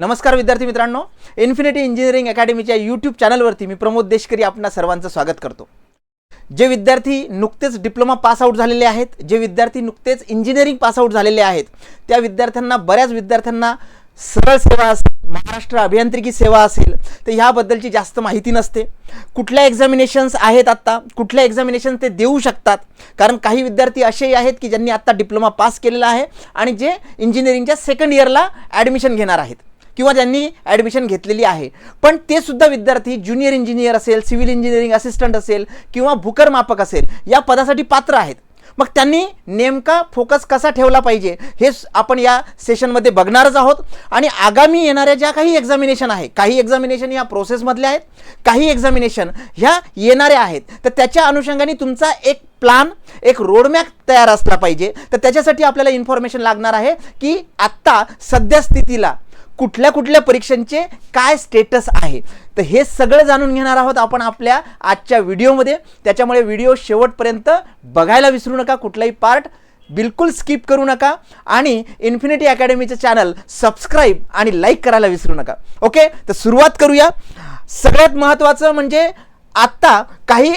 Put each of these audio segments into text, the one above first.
नमस्कार विद्यार्थी मित्रांनो इन्फिनिटी इंजिनिअरिंग अकॅडमीच्या यूट्यूब चॅनलवरती मी प्रमोद देशकरी आपणा सर्वांचं स्वागत करतो. जे विद्यार्थी नुकतेच डिप्लोमा पास आऊट झालेले आहेत जे विद्यार्थी नुकतेच इंजिनिअरिंग पास आऊट झालेले आहेत त्या विद्यार्थ्यांना बऱ्याच विद्यार्थ्यांना सरळ सेवा असेल महाराष्ट्र अभियांत्रिकी सेवा असेल तर ह्याबद्दलची जास्त माहिती नसते. कुठल्या एक्झामिनेशन्स आहेत आत्ता? कुठल्या एक्झामिनेशन ते देऊ शकतात? कारण काही विद्यार्थी असेही आहेत की ज्यांनी आत्ता डिप्लोमा पास केलेला आहे आणि जे इंजिनिअरिंगच्या सेकंड इयरला ॲडमिशन घेणार आहेत. किंवा त्यांनी ॲडमिशन घेतलेली आहे. पण ते सुद्धा विद्यार्थी ज्युनियर इंजिनियर असेल सिव्हिल इंजिनिअरिंग असिस्टंट असेल किंवा भूकर मापक असेल या पदासाठी पात्र आहेत. मग त्यांनी नेमका फोकस कसा ठेवला पाहिजे हे आपण या सेशनमध्ये बघणारच आहोत. आणि आगामी येणाऱ्या ज्या काही एक्झामिनेशन आहे काही एक्झामिनेशन या प्रोसेसमधल्या आहेत काही एक्झामिनेशन ह्या येणाऱ्या आहेत तर त्याच्या अनुषंगाने तुमचा एक प्लान एक रोडमॅप तयार असला पाहिजे. तर त्याच्यासाठी आपल्याला इन्फॉर्मेशन लागणार आहे की आत्ता सध्या स्थितीला कुठल्या कुठल्या परीक्षांचे काय स्टेटस आहे? तर हे सगळं जाणून घेणार आहोत आपण आपल्या आजच्या व्हिडिओमध्ये. त्याच्यामुळे व्हिडिओ शेवटपर्यंत बघायला विसरू नका कुठलाही पार्ट बिलकुल स्किप करू नका. आणि इन्फिनिटी अकॅडमीचं चॅनल सबस्क्राईब आणि लाईक करायला विसरू नका. ओके तर सुरुवात करूया. सगळ्यात महत्त्वाचं म्हणजे आत्ता काही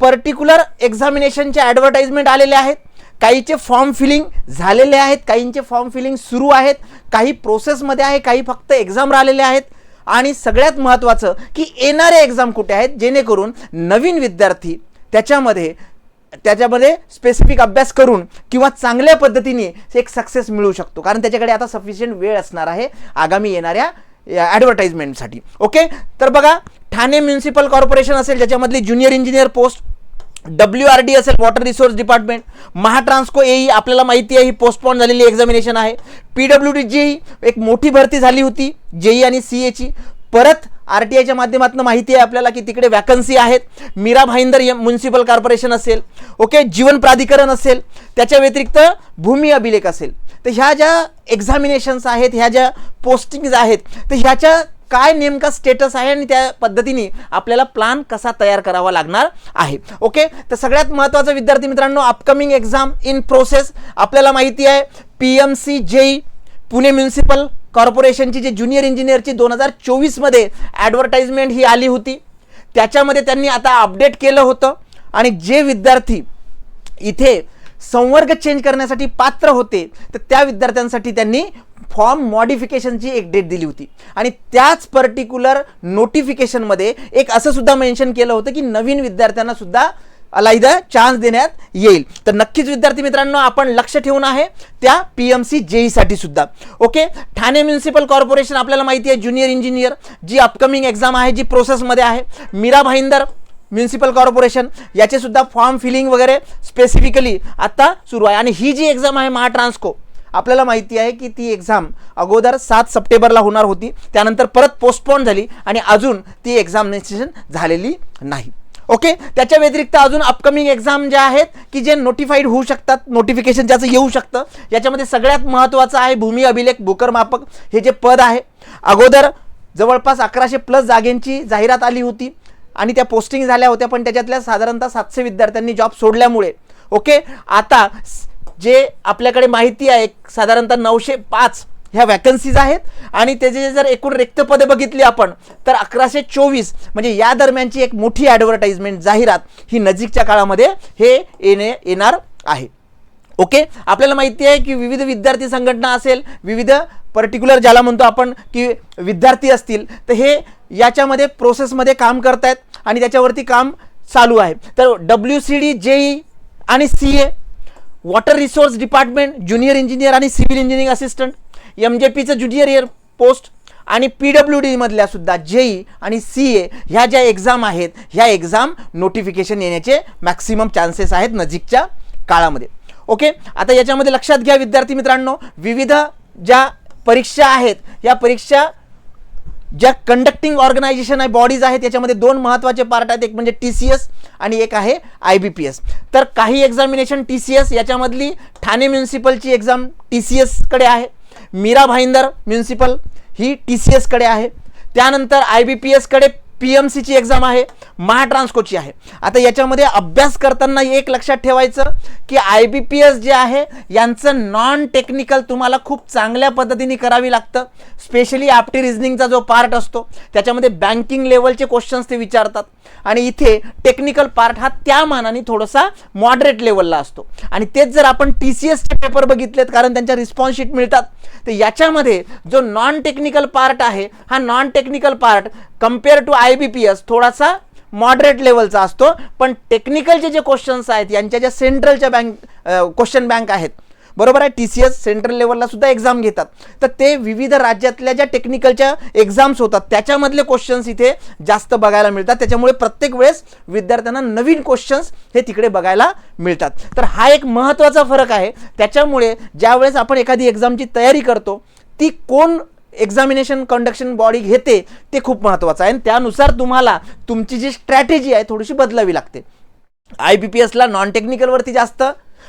पर्टिक्युलर एक्झामिनेशनचे ॲडव्हर्टाईजमेंट आलेले आहेत. काहीचे फॉर्म फिलिंग झालेले आहेत काहींचे फॉर्म फिलिंग सुरू आहेत काही प्रोसेसमध्ये आहे काही फक्त एक्झाम राहिलेले आहेत. आणि सगळ्यात महत्त्वाचं की येणारे एक्झाम कुठे आहेत? जेणेकरून नवीन विद्यार्थी त्याच्यामध्ये त्याच्यामध्ये स्पेसिफिक अभ्यास करून किंवा चांगल्या पद्धतीने एक सक्सेस मिळू शकतो. कारण त्याच्याकडे आता सफिशियंट वेळ असणार आहे आगामी येणाऱ्या ॲडव्हर्टाईजमेंटसाठी ओके तर बघा ठाणे म्युन्सिपल कॉर्पोरेशन असेल ज्याच्यामधली junior engineer post W R D असेल water resource department Mahatransco AE आपल्याला माहिती आहे ही पोस्टपॉन झालेली एक्झामिनेशन आहे. पी डब्ल्यू डी जेई एक मोठी भरती झाली होती जेई आणि सी एची परत आर टी आयच्या माध्यमातून माहिती आहे आपल्याला की तिकडे वॅकन्सी आहेत. Mira Bhayandar M municipal corporation असेल. ओके जीवन प्राधिकरण असेल. त्याच्या व्यतिरिक्त भूमी अभिलेख असेल. तर ह्या ज्या एक्झामिनेशन्स आहेत ह्या ज्या पोस्टिंग्ज आहेत तर ह्याच्या काय नेमका स्टेटस आहे आणि त्या पद्धतीने आपल्याला प्लान कसा तयार करावा लागणार आहे. ओके तर सगळ्यात महत्त्वाचं विद्यार्थी मित्रांनो अपकमिंग एक्झाम इन प्रोसेस आपल्याला माहिती आहे P M C JE Pune municipal कॉर्पोरेशनची जी ज्युनियर इंजिनियरची दोन हजार चोवीसमध्ये ॲडव्हर्टाईजमेंट ही आली होती. त्याच्यामध्ये त्यांनी आता अपडेट केलं होतं. आणि जे विद्यार्थी इथे संवर्ग चेंज करण्यासाठी पात्र होते. तर त्या विद्यार्थ्यांसाठी त्यांनी फॉर्म मॉडिफिकेशनची एक डेट दिली होती. आणि त्याच पर्टिक्युलर नोटिफिकेशनमध्ये एक असं सुद्धा मेन्शन केलं होतं की नवीन विद्यार्थ्यांना सुद्धा अलायदा चान्स देण्यात येईल. तर नक्कीच विद्यार्थी मित्रांनो आपण लक्ष ठेवून आहे त्या पी एम सी जेईसाठी सुद्धा. ओके ठाणे म्युन्सिपल कॉर्पोरेशन आपल्याला माहिती आहे ज्युनियर इंजिनियर जी अपकमिंग एक्झाम आहे जी प्रोसेसमध्ये आहे. मीरा भाईंदर म्युन्सिपल कॉर्पोरेशन याचे सुद्धा फॉर्म फिलिंग वगैरे स्पेसिफिकली आत्ता सुरू आहे. आणि ही जी एक्झाम आहे महाट्रान्सको आपल्याला माहिती आहे की ती एक्झाम अगोदर सात सप्टेंबरला होणार होती. त्यानंतर परत पोस्टपोन झाली आणि अजून ती एक्झामिनेशन झालेली नाही. ओके त्याच्या व्यतिरिक्त अजून अपकमिंग एक्झाम ज्या आहेत की जे नोटिफाईड होऊ शकतात नोटिफिकेशन ज्याचं येऊ शकतं याच्यामध्ये सगळ्यात महत्त्वाचं आहे भूमी अभिलेख भूकर मापक हे जे पद आहे. अगोदर जवळपास अकराशे प्लस जागेंची जाहिरात आली होती. आणि त्या पोस्टिंग झाल्या होत्या पण त्याच्यातल्या साधारणतः सातशे विद्यार्थ्यांनी जॉब सोडल्यामुळे. ओके आता जे आपल्याकडे माहिती आहे साधारणतः नऊशे पाच ह्या वॅकन्सीज आहेत आणि त्याचे जर एकूण रिक्त पदे बघितली आपण तर अकराशे चोवीस म्हणजे या दरम्यानची एक मोठी ॲडव्हर्टाईजमेंट जाहिरात ही नजीकच्या काळामध्ये हे येणे येणार आहे. ओके? आपल्याला माहिती आहे की विविध विद्यार्थी संघटना असेल विविध पर्टिक्युलर ज्याला म्हणतो आपण की विद्यार्थी असतील तर हे याच्यामध्ये प्रोसेसमध्ये काम करतायत आणि त्याच्यावरती काम चालू आहे. तर डब्ल्यू सी डी जेई आणि C A water resource department junior engineer आणि civil engineering assistant M J पीचं junior year post आणि पी डब्ल्यू डीमधल्या सुद्धा जेई आणि सी ए ह्या ज्या एक्झाम आहेत ह्या एक्झाम नोटिफिकेशन येण्याचे मॅक्सिमम चान्सेस आहेत नजीकच्या काळामध्ये. ओके? आता याच्यामध्ये लक्षात घ्या विद्यार्थी मित्रांनो विविध ज्या परीक्षा आहेत या परीक्षा ज्या कंडक्टिंग ऑर्गनायझेशन आहे बॉडीज आहेत याच्यामध्ये दोन महत्त्वाचे पार्ट आहेत. एक म्हणजे टी सी एस आणि एक आहे आय बी पी एस तर काही एक्झामिनेशन टी सी एस याच्यामधली ठाणे म्युन्सिपलची एक्झाम टी सी एसकडे आहे. मीरा भाईंदर म्युन्सिपल ही टी सी एसकडे आहे. त्यानंतर आय बी पी एसकडे पी एम सीची एक्झाम आहे महाट्रान्सकोची आहे. आता याच्यामध्ये अभ्यास करताना एक लक्षात ठेवायचं की आय बी पी एस जे आहे यांचं नॉन टेक्निकल तुम्हाला खूप चांगल्या पद्धतीने करावी लागतं. स्पेशली आपटी रिझनिंगचा जो पार्ट असतो त्याच्यामध्ये बँकिंग लेवलचे क्वेश्चन्स ते विचारतात. आणि इथे टेक्निकल पार्ट हा त्या मानाने थोडासा मॉडरेट लेवलला असतो. आणि तेच जर आपण टी सी एसचे पेपर बघितलेत कारण त्यांच्या रिस्पॉन्स शीट मिळतात तर याच्यामध्ये जो नॉन टेक्निकल पार्ट आहे हा non technical part compare to I B P S थोडासा मॉडरेट लेवलचा असतो. पण टेक्निकलचे जे क्वेश्चन्स आहेत यांच्या ज्या सेंट्रलच्या बँक क्वेश्चन बँक आहेत बरोबर आहे? टी सी एस सेंट्रल लेवलला सुद्धा एक्झाम घेतात. तर ते विविध राज्यातल्या ज्या टेक्निकलच्या एक्झाम्स होतात त्याच्यामधले क्वेश्चन्स इथे जास्त बघायला मिळतात. त्याच्यामुळे प्रत्येक वेळेस विद्यार्थ्यांना नवीन क्वेश्चन्स हे तिकडे बघायला मिळतात. तर हा एक महत्त्वाचा फरक आहे. त्याच्यामुळे ज्यावेळेस आपण एखादी एक्झामची तयारी करतो ती कोण एक्झामिनेशन कंडक्शन बॉडी घेते ते खूप महत्त्वाचं आहे. आणि त्यानुसार तुम्हाला तुमची जी स्ट्रॅटेजी आहे थोडीशी बदलावी लागते. आय बी पी एसला नॉन टेक्निकलवरती जास्त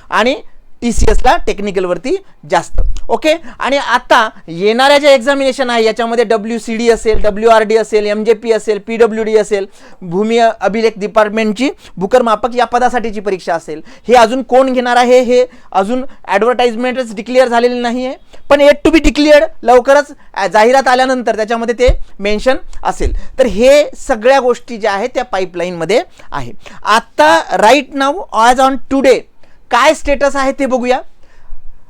आणि टी सी एसला टेक्निकलवरती जास्त. ओके आणि आता येणाऱ्या ज्या एक्झामिनेशन आहे याच्यामध्ये डब्ल्यू सी डी असेल डब्ल्यू आर डी असेल एम जे पी असेल पी डब्ल्यू डी असेल भूमी अभिलेख डिपार्टमेंटची भूकरमापक या पदासाठीची परीक्षा असेल. हे अजून कोण घेणार आहे? हे अजून ॲडव्हर्टाइजमेंटच डिक्लेअर झालेली नाही आहे पण एट टू बी डिक्लेअर्ड लवकरच जाहिरात आल्यानंतर त्याच्यामध्ये ते मेन्शन असेल. तर हे सगळ्या गोष्टी ज्या आहेत त्या पाईपलाईनमध्ये आहे. आत्ता right now as on today काय स्टेटस आहे ते बघूया.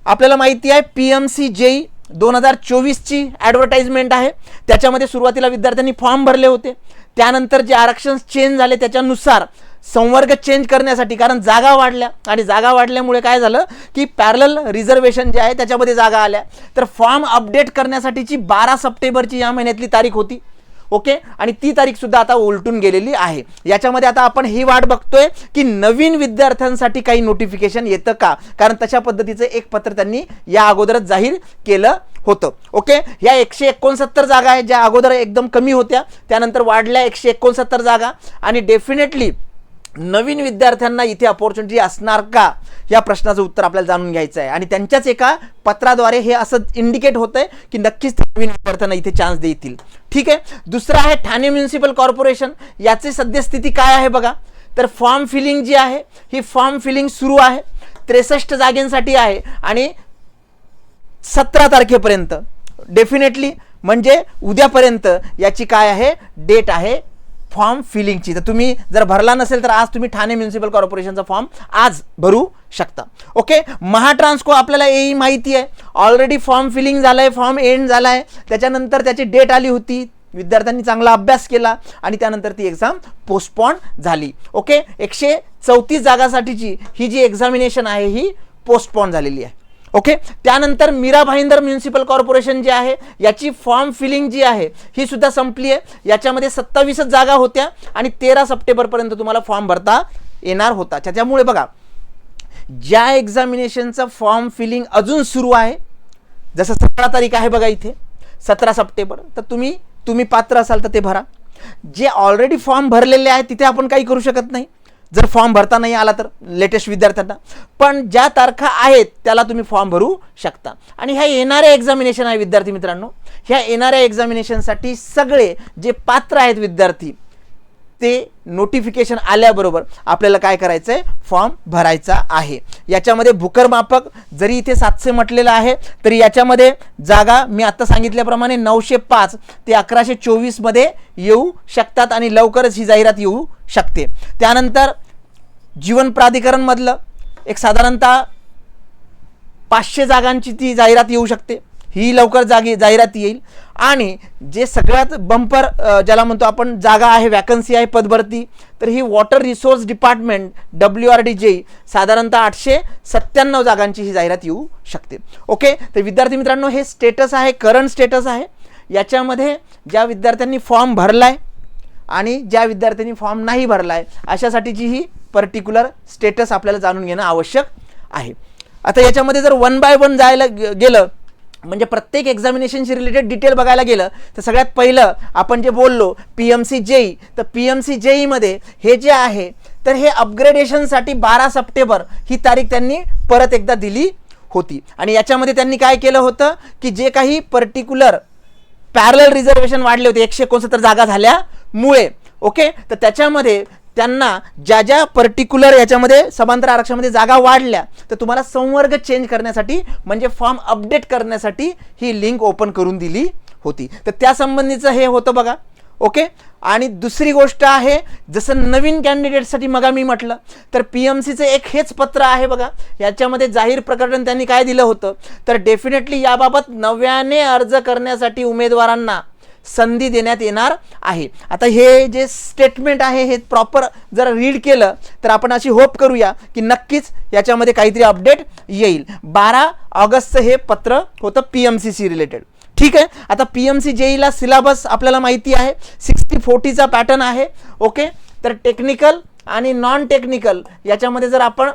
आपल्याला माहिती आहे पी एम सी जेई दोन हजार चोवीसची ॲडव्हर्टाइजमेंट आहे. त्याच्यामध्ये सुरुवातीला विद्यार्थ्यांनी फॉर्म भरले होते. त्यानंतर जे आरक्षण चेंज झाले त्याच्यानुसार संवर्ग चेंज करण्यासाठी कारण जागा वाढल्या. आणि जागा वाढल्यामुळे काय झालं की पॅरल रिझर्वेशन जे आहे त्याच्यामध्ये जागा आल्या. तर फॉर्म अपडेट करण्यासाठीची बारा सप्टेंबरची या महिन्यातली तारीख होती. ओके? आणि ती तारीख सुद्धा आता उलटून गेलेली आहे. याच्यामध्ये आता आपण ही वाट बघतोय की नवीन विद्यार्थ्यांसाठी काही नोटिफिकेशन येतं का? कारण तशा पद्धतीचं एक पत्र त्यांनी या अगोदरच जाहीर केलं होतं. ओके? या एकशे एकोणसत्तर जागा आहेत ज्या अगोदर एकदम कमी होत्या. त्यानंतर वाढल्या एकशे एकोणसत्तर जागा. आणि डेफिनेटली नवीन विद्यार्थ्यांना इथे अपॉर्च्युनिटी असणार का? या प्रश्नाचं उत्तर आपल्याला जाणून घ्यायचं आहे आणि त्यांच्याच एका पत्राद्वारे हे असं इंडिकेट होतं आहे की नक्कीच ते नवीन विद्यार्थ्यांना इथे चान्स देतील. ठीक आहे? दुसरं आहे ठाणे म्युन्सिपल कॉर्पोरेशन याची सद्यस्थिती काय आहे बघा? तर फॉर्म फिलिंग जी आहे ही फॉर्म फिलिंग सुरू आहे. त्रेसष्ट जागेंसाठी आहे. आणि सतरा तारखेपर्यंत. डेफिनेटली म्हणजे उद्यापर्यंत याची काय आहे? डेट आहे फॉर्म फिलिंगची. तर तुम्ही जर भरला नसेल तर आज तुम्ही ठाणे म्युन्सिपल कॉर्पोरेशनचा फॉर्म आज भरू शकता. ओके महाट्रान्सको आपल्याला येई माहिती आहे. ऑलरेडी फॉर्म फिलिंग झालं आहे फॉर्म एंड झाला आहे त्याच्यानंतर त्याची डेट आली होती. विद्यार्थ्यांनी चांगला अभ्यास केला आणि त्यानंतर ती एक्झाम पोस्टपॉन झाली. ओके एकशे चौतीस जागासाठीची ही जी एक्झामिनेशन आहे ही पोस्टपॉन झालेली आहे. ओके? त्यानंतर मीरा भाईंदर म्युन्सिपल कॉर्पोरेशन जी आहे याची फॉर्म फिलिंग जी आहे ही सुद्धा संपली आहे. याच्यामध्ये सत्तावीसच जागा होत्या आणि तेरा सप्टेंबरपर्यंत तुम्हाला फॉर्म भरता येणार होता. त्याच्यामुळे बघा ज्या एक्झामिनेशनचा फॉर्म फिलिंग अजून सुरू आहे जसं सतरा तारीख आहे बघा इथे सतरा सप्टेंबर तर तुम्ही तुम्ही पात्र असाल तर ते भरा. जे ऑलरेडी फॉर्म भरलेले आहेत तिथे आपण काही करू शकत नाही. जर फॉर्म भरता नाही आला तर लेटेस्ट विद्यार्थ्यांना. पण ज्या तारखा आहेत त्याला तुम्ही फॉर्म भरू शकता. आणि ह्या येणाऱ्या एक्झामिनेशन आहे विद्यार्थी मित्रांनो. ह्या येणाऱ्या एक्झामिनेशनसाठी सगळे जे पात्र आहेत विद्यार्थी ते नोटिफिकेशन आल्याबरोबर आपल्याला काय करायचं आहे फॉर्म भरायचा आहे. याच्यामध्ये भूकरमापक जरी इथे सातशे म्हटलेलं आहे तरी याच्यामध्ये जागा मी आत्ता सांगितल्याप्रमाणे नऊशे पाच ते अकराशे चोवीसमध्ये येऊ शकतात आणि लवकरच ही जाहिरात येऊ शकते. त्यानंतर जीवन प्राधिकरणमधलं एक साधारणतः पाचशे जागांची ती जाहिरात येऊ शकते. ही लवकर जागी जाहिरात येईल. आणि जे सगळ्यात बंपर ज्याला म्हणतो आपण जागा आहे वॅकन्सी आहे पदभरती तर ही water resource department W R D जे साधारणतः आठशे सत्त्याण्णव जागांची ही जाहिरात येऊ शकते. ओके तर विद्यार्थी मित्रांनो हे स्टेटस आहे करंट स्टेटस आहे. याच्यामध्ये ज्या विद्यार्थ्यांनी फॉर्म भरला आहे आणि ज्या विद्यार्थ्यांनी फॉर्म नाही भरला आहे अशासाठीची ही पर्टिक्युलर स्टेटस आपल्याला जाणून घेणं आवश्यक आहे. आता याच्यामध्ये जर वन बाय वन जायला गेलं म्हणजे प्रत्येक एक्झामिनेशनशी रिलेटेड डिटेल बघायला गेलं तर सगळ्यात पहिलं आपण जे बोललो पी एम सी जेई तर पी एम सी जेईमध्ये हे जे आहे तर हे अपग्रेडेशनसाठी बारा सप्टेंबर ही तारीख त्यांनी परत एकदा दिली होती. आणि याच्यामध्ये त्यांनी काय केलं होतं की जे काही पर्टिक्युलर पॅरल रिझर्वेशन वाढले होते एकशे एकोणसत्तर जागा झाल्यामुळे ओके तर त्याच्यामध्ये त्यांना ज्या ज्या पर्टिक्युलर याच्यामध्ये समांतर आरक्षणामध्ये जागा वाढल्या तर तुम्हाला संवर्ग चेंज करण्यासाठी म्हणजे फॉर्म अपडेट करण्यासाठी ही लिंक ओपन करून दिली होती. तर त्यासंबंधीचं हे होतं बघा. ओके आणि दुसरी गोष्ट आहे जसं नवीन कॅन्डिडेटसाठी मग मी म्हटलं तर पी एम सीचं एक हेच पत्र आहे बघा. याच्यामध्ये जाहीर प्रकरण त्यांनी काय दिलं होतं? तर डेफिनेटली याबाबत नव्याने अर्ज करण्यासाठी उमेदवारांना संधी देण्यात येणार आहे. आता हे जे स्टेटमेंट आहे हे प्रॉपर जर रीड केलं तर आपण अशी होप करूया की नक्कीच याच्यामध्ये काहीतरी अपडेट येईल. बारा ऑगस्टचं हे पत्र होतं P M C C related ठीक आहे? आता पी एम सी जेईला सिलेबस आपल्याला माहिती आहे. सिक्स्टी फोर्टीचा पॅटर्न आहे. ओके तर टेक्निकल आणि नॉन टेक्निकल याच्यामध्ये जर आपण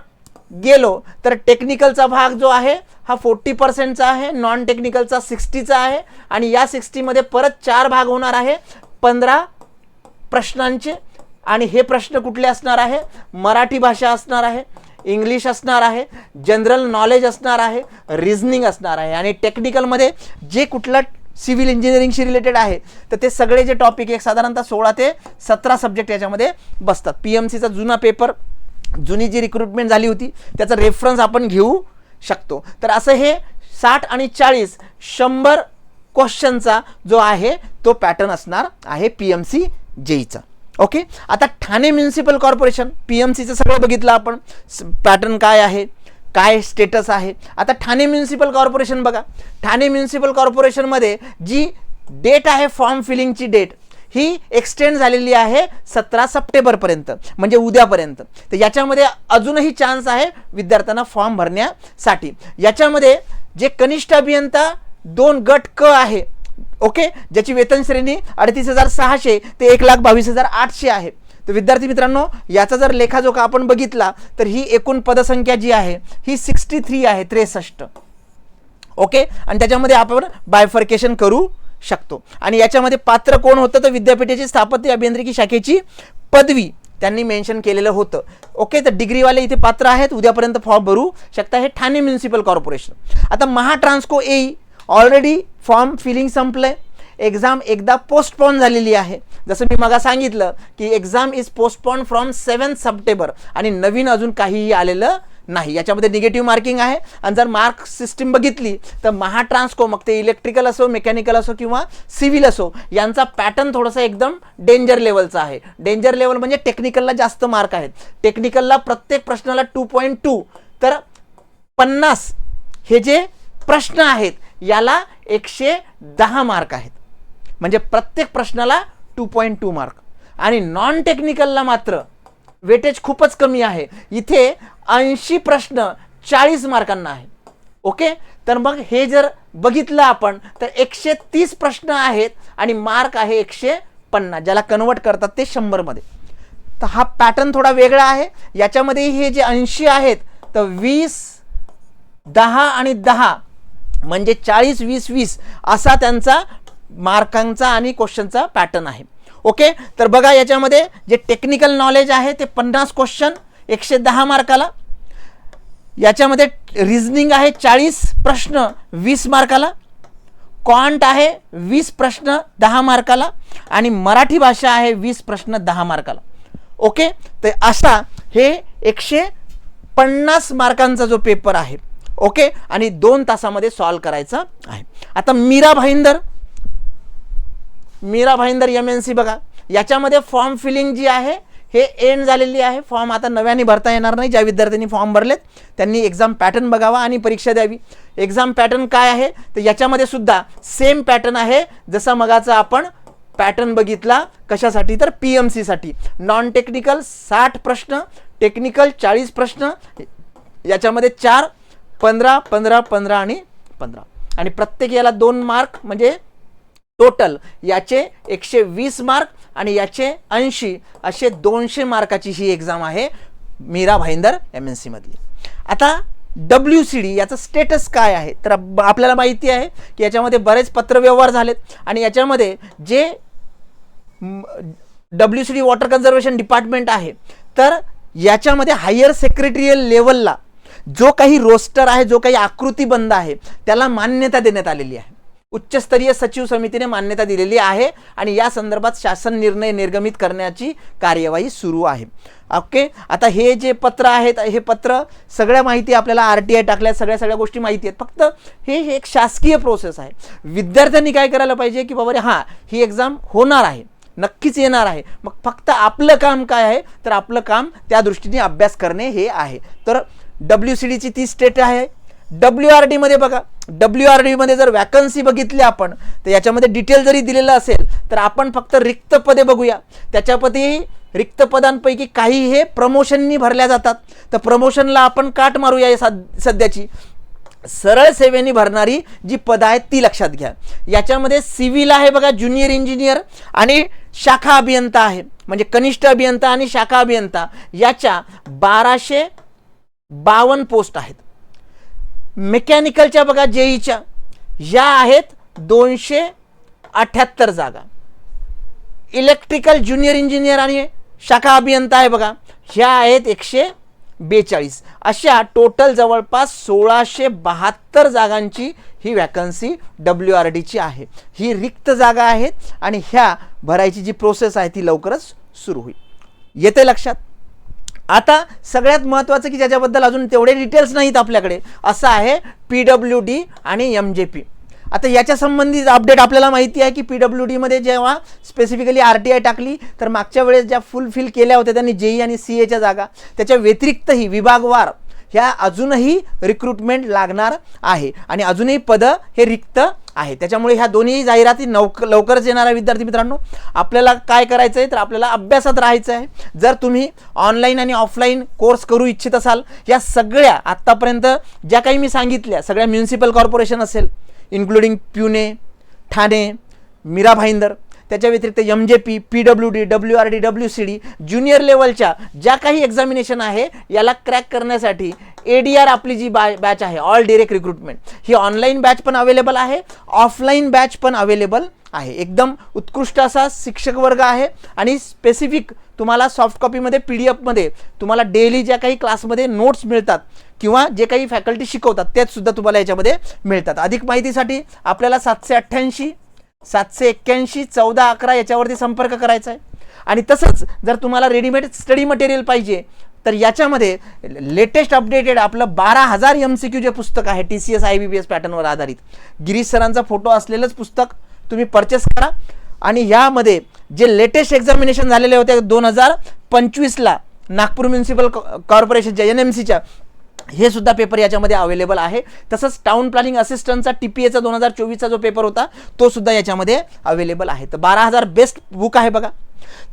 गेलो तर टेक्निकलचा भाग जो आहे हा फोर्टी पर्सेंटचा आहे नॉन टेक्निकलचा सिक्स्टीचा आहे आणि या सिक्स्टीमध्ये परत चार भाग होणार आहे पंधरा प्रश्नांचे आणि हे प्रश्न कुठले असणार आहे? मराठी भाषा असणार आहे इंग्लिश असणार आहे जनरल नॉलेज असणार आहे रिझनिंग असणार आहे आणि टेक्निकलमध्ये जे कुठलं सिव्हिल इंजिनिअरिंगशी रिलेटेड आहे तर ते सगळे जे टॉपिक एक साधारणतः सोळा ते सतरा सब्जेक्ट याच्यामध्ये बसतात. पी एम सीचा जुना पेपर जुनी जी रिक्रुटमेंट झाली होती त्याचा रेफरन्स आपण घेऊ शकतो. तर असं हे साठ आणि चाळीस शंभर क्वेश्चनचा जो आहे तो पॅटर्न असणार आहे पी एम सी जेईचा ओके आता Thane municipal corporation P M सीचं सगळं बघितलं आपण. पॅटर्न काय आहे? काय स्टेटस आहे? आता ठाणे म्युन्सिपल कॉर्पोरेशन बघा. ठाणे म्युन्सिपल कॉर्पोरेशनमध्ये जी डेट आहे फॉर्म फिलिंगची डेट ही एक्सटेंड झालेली आहे सतरा सप्टेंबरपर्यंत म्हणजे उद्यापर्यंत. तर याच्यामध्ये अजूनही चान्स आहे विद्यार्थ्यांना फॉर्म भरण्यासाठी. याच्यामध्ये जे कनिष्ठ अभियंता दोन गट क आहे ओके ज्याची वेतन श्रेणी अडतीस हजार सहाशे ते एक लाख बावीस हजार आठशे आहे. तर विद्यार्थी मित्रांनो याचा जर लेखाजोखा आपण बघितला तर ही एकूण पदसंख्या जी आहे ही सिक्स्टी थ्री आहे त्रेसष्ट. ओके आणि त्याच्यामध्ये आपण बायफर्केशन करू. शकतो. आणि याच्यामध्ये पात्र कोण होतं तर विद्यापीठाची स्थापत्य अभियांत्रिकी शाखेची पदवी त्यांनी मेन्शन केलेलं होतं. ओके तर डिग्रीवाले इथे पात्र आहेत उद्यापर्यंत फॉर्म भरू शकता हे ठाणे म्युन्सिपल कॉर्पोरेशन आता Mahatransco A already form filling संपलंय. एक्झाम एकदा पोस्टपोन झालेली आहे. जसं मी मगा सांगितलं की exam is postpone from seven September आणि नवीन अजून काहीही आलेलं नाही याच्यामध्ये निगेटिव्ह मार्किंग आहे. आणि जर मार्क सिस्टीम बघितली तर महाट्रान्सको मग ते इलेक्ट्रिकल असो मेकॅनिकल असो किंवा सिव्हिल असो यांचा पॅटर्न थोडासा एकदम डेंजर लेवलचा आहे. डेंजर लेवल म्हणजे टेक्निकलला जास्त मार्क आहेत. टेक्निकलला प्रत्येक प्रश्नाला टू पॉईंट टू तर पन्नास हे जे प्रश्न आहेत याला एकशे दहा मार्क आहेत. म्हणजे प्रत्येक प्रश्नाला टू पॉईंट टू मार्क आणि नॉन टेक्निकलला मात्र वेटेज खूपच कमी आहे. इथे ऐंशी प्रश्न चाळीस मार्कांना आहे. ओके? तर मग हे जर बघितलं आपण तर एकशे तीस प्रश्न आहेत आणि मार्क आहे एकशे पन्नास ज्याला कन्वर्ट करतात ते शंभरमध्ये. तर हा पॅटर्न थोडा वेगळा आहे. याच्यामध्ये हे जे ऐंशी आहेत तर वीस दहा आणि दहा म्हणजे चाळीस वीस वीस असा त्यांचा मार्कांचा आणि क्वेश्चनचा पॅटर्न आहे. ओके? तर बघा याच्यामध्ये जे टेक्निकल नॉलेज आहे ते पन्नास क्वेश्चन एकशे दहा मार्काला. याच्यामध्ये रिझनिंग आहे चाळीस प्रश्न वीस मार्काला. क्वांट आहे वीस प्रश्न दहा मार्काला. आणि मराठी भाषा आहे वीस प्रश्न दहा मार्काला. ओके? तर असा हे एकशे पन्नास मार्कांचा जो पेपर आहे. ओके? आणि दोन तासामध्ये सॉल्व करायचा आहे. आता Mira Bhayandar Mira Bhayandar M N C बघा. याच्यामध्ये फॉर्म फिलिंग जी आहे हे एंड झालेली आहे. फॉर्म आता नव्याने भरता येणार नाही. ज्या विद्यार्थ्यांनी फॉर्म भरलेत त्यांनी एक्झाम पॅटर्न बघावा आणि परीक्षा द्यावी. एक्झाम पॅटर्न काय आहे? तर याच्यामध्ये सुद्धा सेम पॅटर्न आहे. जसा मगाचा आपण पॅटर्न बघितला कशासाठी? तर पी एम सीसाठी नॉन टेक्निकल साठ प्रश्न टेक्निकल चाळीस प्रश्न याच्यामध्ये चार पंधरा पंधरा पंधरा आणि पंधरा. आणि प्रत्येक याला दोन मार्क म्हणजे टोटल याचे एकशे वीस मार्क आणि याचे ऐंशी असे दोनशे मार्काची ही एक्झाम आहे मीरा भाईंदर एम एन सीमधली आता डब्ल्यू सी डी याचं स्टेटस काय आहे? तर आपल्याला माहिती आहे की याच्यामध्ये बरेच पत्रव्यवहार झालेत आणि याच्यामध्ये जे W C D water conservation department आहे तर याच्यामध्ये हायर सेक्रेटरियल लेवलला जो काही रोस्टर आहे जो काही आकृतीबंध आहे त्याला मान्यता देण्यात आलेली आहे. उच्चस्तरीय सचिव समितीने मान्यता दिलेली आहे आणि या संदर्भात शासन निर्णय निर्गमित करण्याची कार्यवाही सुरू आहे. ओके? आता हे जे पत्र आहेत हे पत्र सगळ्या माहिती आपल्याला आर टी आय टाकल्या सगळ्या सगळ्या गोष्टी माहिती आहेत. फक्त हे हे एक शासकीय प्रोसेस आहे. विद्यार्थ्यांनी काय करायला पाहिजे की बाबा रे हां ही एक्झाम होणार आहे. नक्कीच येणार आहे. मग फक्त आपलं काम काय आहे? तर आपलं काम त्या दृष्टीने अभ्यास करणे हे आहे. तर डब्ल्यू सी डीची ती स्टेट आहे. डब्ल्यू आर डीमध्ये बघा. डब्ल्यू आर डीमध्ये जर वॅकन्सी बघितली आपण तर याच्यामध्ये डिटेल जरी दिलेलं असेल तर आपण फक्त रिक्त पदे बघूया. त्याच्यापती रिक्त पदांपैकी काही हे प्रमोशननी भरल्या जातात. तर प्रमोशनला आपण काट मारूया या सध्याची. सरळ सेवेने भरणारी जी पदं आहेत ती लक्षात घ्या. याच्यामध्ये सिव्हिल आहे बघा ज्युनियर इंजिनियर आणि शाखा अभियंता आहे. म्हणजे कनिष्ठ अभियंता आणि शाखा अभियंता. याच्या बाराशे बावन्न पोस्ट आहेत. मेकॅनिकलच्या बघा जेईच्या. या आहेत दोनशे अठ्ठ्याहत्तर जागा. इलेक्ट्रिकल ज्युनियर इंजिनियर आणि शाखा अभियंता आहे बघा. ह्या आहेत एकशे बेचाळीस. अशा टोटल जवळपास सोळाशे बहात्तर जागांची ही वॅकन्सी डब्ल्यू आर डीची आहे. ही रिक्त जागा आहेत आणि ह्या भरायची जी प्रोसेस आहे ती लवकरच सुरू होईल. येते लक्षात? आता सगळ्यात महत्त्वाचं की ज्याच्याबद्दल अजून तेवढे डिटेल्स नाहीत आपल्याकडे असं आहे पी डब्ल्यू डी आणि एम जे पी आता याच्या संबंधित अपडेट आपल्याला माहिती आहे की पी डब्ल्यू डीमध्ये जेव्हा स्पेसिफिकली आर टी आय टाकली तर मागच्या वेळेस ज्या फुलफिल केल्या होत्या त्यांनी जेई आणि सी एच्या जागा. त्याच्या व्यतिरिक्तही विभागवार ह्या अजूनही रिक्रुटमेंट लागणार आहे. आणि अजूनही पदं हे रिक्त आहे त्याच्यामुळे ह्या दोन्ही जाहिराती नवक लवकरच येणाऱ्या विद्यार्थी मित्रांनो आपल्याला काय करायचं आहे तर आपल्याला अभ्यासात राहायचं आहे जर तुम्ही ऑनलाईन आणि ऑफलाईन कोर्स करू इच्छित असाल या सगळ्या आत्तापर्यंत ज्या काही मी सांगितल्या सगळ्या म्युन्सिपल कॉर्पोरेशन असेल इन्क्लुडिंग प्युणे ठाणे मीरा भाईंदर त्याच्या व्यतिरिक्त M J P P W D W R D W C D junior लेवलच्या ज्या काही एक्झामिनेशन आहे याला क्रॅक करण्यासाठी ए डी आर आपली जी बॅ बॅच आहे ऑल डिरेक्ट रिक्रुटमेंट ही ऑनलाईन बॅच पण अवेलेबल आहे ऑफलाईन बॅच पण अवेलेबल आहे. एकदम उत्कृष्ट असा शिक्षक वर्ग आहे आणि स्पेसिफिक तुम्हाला सॉफ्ट कॉपीमध्ये पी डी एफमध्ये तुम्हाला डेली ज्या काही क्लासमध्ये नोट्स मिळतात किंवा जे काही फॅकल्टी शिकवतात तेच सुद्धा तुम्हाला याच्यामध्ये मिळतात. अधिक माहितीसाठी आपल्याला सातशे अठ्ठ्याऐंशी सातशे एक्क्याऐंशी चौदा अकरा याच्यावरती संपर्क करायचा आहे आणि तसंच जर तुम्हाला रेडीमेड स्टडी मटेरियल पाहिजे तर याच्यामध्ये लेटेस्ट अपडेटेड आपलं बारा हजार एम सी क्यू जे पुस्तक आहे T C S I B B S पॅटर्नवर आधारित. गिरीश सरांचा फोटो असलेलंच पुस्तक तुम्ही परचेस करा. आणि यामध्ये जे लेटेस्ट एक्झामिनेशन झालेले होते दोन हजार पंचवीसला नागपूर म्युन्सिपल कॉर्पोरेशनच्या एन एम सीच्या हे सुद्धा पेपर याच्यामध्ये अवेलेबल आहे. तसंच टाउन प्लॅनिंग असिस्टंटचा टी पी एचा दोन हजार चोवीसचा जो पेपर होता तो सुद्धा याच्यामध्ये अवेलेबल आहे. तर बारा हजार बेस्ट बुक आहे बघा.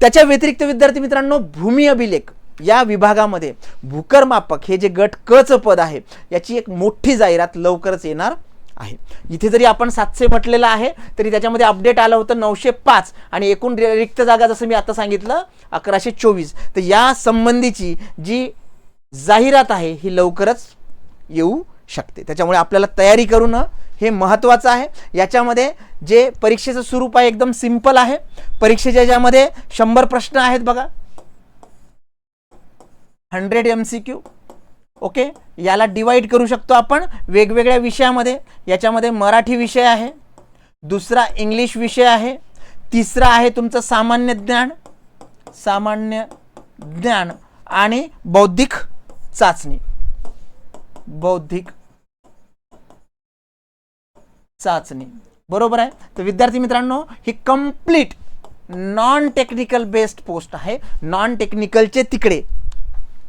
त्याच्या व्यतिरिक्त विद्यार्थी मित्रांनो भूमी अभिलेख या विभागामध्ये भूकरमापक हे जे गट कचं पद आहे याची एक मोठी जाहिरात लवकरच येणार आहे. इथे जरी आपण सातशे म्हटलेलं आहे तरी त्याच्यामध्ये अपडेट आलं होतं नऊशे पाच आणि एकूण रिक्त जागा जसं मी आता सांगितलं अकराशे चोवीस. तर या संबंधीची जी जाहिरात आहे ही लवकरच येऊ शकते. त्याच्यामुळे आपल्याला तयारी करणं हे महत्त्वाचं आहे. याच्यामध्ये जे परीक्षेचं स्वरूप आहे एकदम सिंपल आहे. परीक्षेच्या याच्यामध्ये शंभर प्रश्न आहेत बघा. Hundred M C Q okay? याला डिवाईड करू शकतो आपण वेगवेगळ्या विषयामध्ये. याच्यामध्ये मराठी विषय आहे दुसरा इंग्लिश विषय आहे तिसरा आहे तुमचं सामान्य ज्ञान सामान्य ज्ञान आणि बौद्धिक चाचणी. बौद्धिक चाचणी. बरोबर आहे? तर विद्यार्थी मित्रांनो ही complete non technical based post आहे. नॉन टेक्निकलचे तिकडे.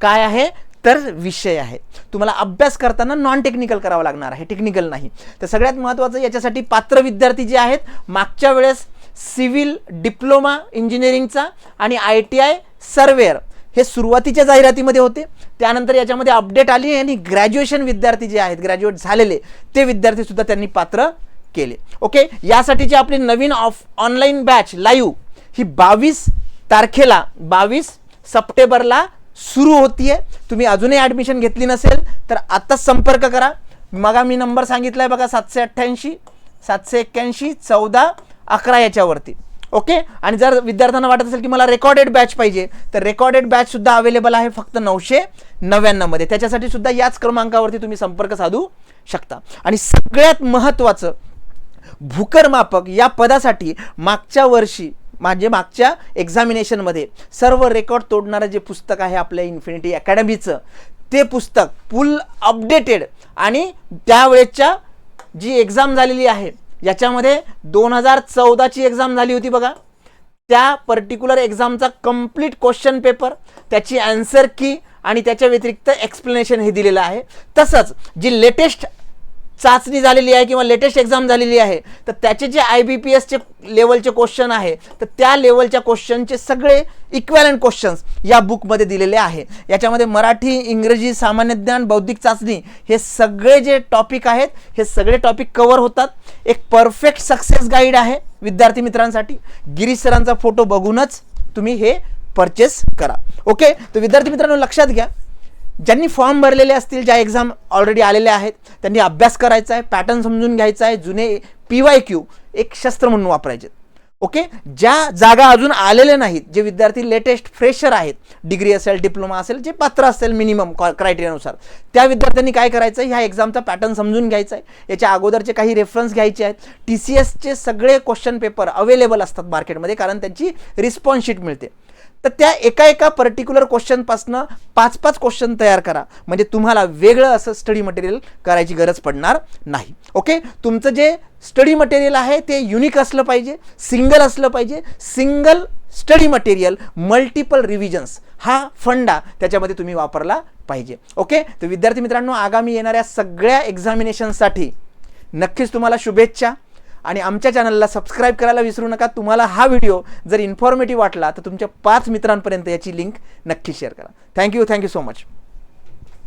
काय आहे? तर विषय आहे. तुम्हाला अभ्यास करताना नॉन टेक्निकल करावं लागणार आहे. टेक्निकल नाही. तर सगळ्यात महत्त्वाचं याच्यासाठी पात्र विद्यार्थी जे आहेत मागच्या वेळेस सिव्हिल डिप्लोमा इंजिनिअरिंगचा आणि आय टी आय सर्वेअर हे सुरुवातीच्या जाहिरातीमध्ये होते. त्यानंतर याच्यामध्ये अपडेट आली आणि ग्रॅज्युएशन विद्यार्थी जे आहेत ग्रॅज्युएट झालेले ते विद्यार्थी सुद्धा त्यांनी पात्र केले. ओके यासाठीची आपली नवीन ऑफ ऑनलाईन बॅच लाईव्ह ही बावीस तारखेला बावीस सप्टेंबरला सुरू होतीये. तुम्ही अजूनही ॲडमिशन घेतली नसेल तर आत्ताच संपर्क करा. मग मी नंबर सांगितला आहे बघा सातशे अठ्ठ्याऐंशी सातशे एक्क्याऐंशी चौदा अकरा याच्यावरती. ओके? आणि जर विद्यार्थ्यांना वाटत असेल की मला रेकॉर्डेड बॅच पाहिजे तर रेकॉर्डेड बॅच सुद्धा अवेलेबल आहे फक्त नऊशे नव्याण्णवमध्ये त्याच्यासाठी सुद्धा याच क्रमांकावरती तुम्ही संपर्क साधू शकता. आणि सगळ्यात महत्त्वाचं भूकरमापक या पदासाठी मागच्या वर्षी म्हणजे मागच्या एक्झामिनेशनमध्ये सर्व रेकॉर्ड तोडणारं जे पुस्तक आहे आपल्या इन्फिनिटी अकॅडमीचं ते पुस्तक फुल अपडेटेड आणि त्यावेळेच्या जी एक्झाम झालेली आहे याच्यामध्ये दोन हजार चौदाची एक्झाम झाली होती बघा. त्या पर्टिक्युलर एक्झामचा कंप्लीट क्वेश्चन पेपर त्याची अँसर की आणि त्याच्या व्यतिरिक्त एक्सप्लेनेशन हे दिलेलं आहे. तसंच जी लेटेस्ट चाचणी झालेली आहे किंवा लेटेस्ट एक्झाम झालेली आहे तर त्याचे जे आय बी पी एसचे लेवलचे क्वेश्चन आहे तर त्या लेवलच्या क्वेश्चनचे सगळे इक्वॅलंट क्वेश्चन्स या बुकमध्ये दिलेले आहे. याच्यामध्ये मराठी इंग्रजी सामान्य ज्ञान बौद्धिक चाचणी हे सगळे जे टॉपिक आहेत हे सगळे टॉपिक कवर होतात. एक परफेक्ट सक्सेस गाईड आहे विद्यार्थी मित्रांसाठी. गिरीश सरांचा फोटो बघूनच तुम्ही हे परचेस करा. ओके तर विद्यार्थी मित्रांनो लक्षात घ्या. ज्यांनी फॉर्म भरलेले असतील ज्या एक्झाम ऑलरेडी आलेल्या आहेत त्यांनी अभ्यास करायचा आहे पॅटर्न समजून घ्यायचा आहे जुने पी वाय क्यू एक शस्त्र म्हणून वापरायचे. ओके ज्या जागा अजून आलेल्या नाहीत जे विद्यार्थी लेटेस्ट फ्रेशर आहेत डिग्री असेल डिप्लोमा असेल जे पात्र असेल मिनिमम क्रायटेरियानुसार त्या विद्यार्थ्यांनी काय करायचं आहे? ह्या एक्झामचा पॅटर्न समजून घ्यायचा आहे. याच्या अगोदरचे काही रेफरन्स घ्यायचे आहेत. टी सी एसचे सगळे क्वेश्चन पेपर अवेलेबल असतात मार्केटमध्ये कारण त्यांची रिस्पॉन्स शीट मिळते. तर त्या एका एका पर्टिक्युलर क्वेश्चनपासनं पाच पाच क्वेश्चन तयार करा. म्हणजे तुम्हाला वेगळं असं स्टडी मटेरियल करायची गरज पडणार नाही. ओके तुमचं जे स्टडी मटेरियल आहे ते युनिक असलं पाहिजे सिंगल असलं पाहिजे. Single study material multiple revisions हा फंडा त्याच्यामध्ये तुम्ही वापरला पाहिजे. ओके तर विद्यार्थी मित्रांनो आगामी येणाऱ्या सगळ्या एक्झामिनेशनसाठी नक्कीच तुम्हाला शुभेच्छा. आणि आमच्या चॅनलला सबस्क्राईब करायला विसरू नका. तुम्हाला हा व्हिडिओ जर इन्फॉर्मेटिव्ह वाटला तर तुमच्या पाच मित्रांपर्यंत याची लिंक नक्की शेअर करा. Thank you thank you so much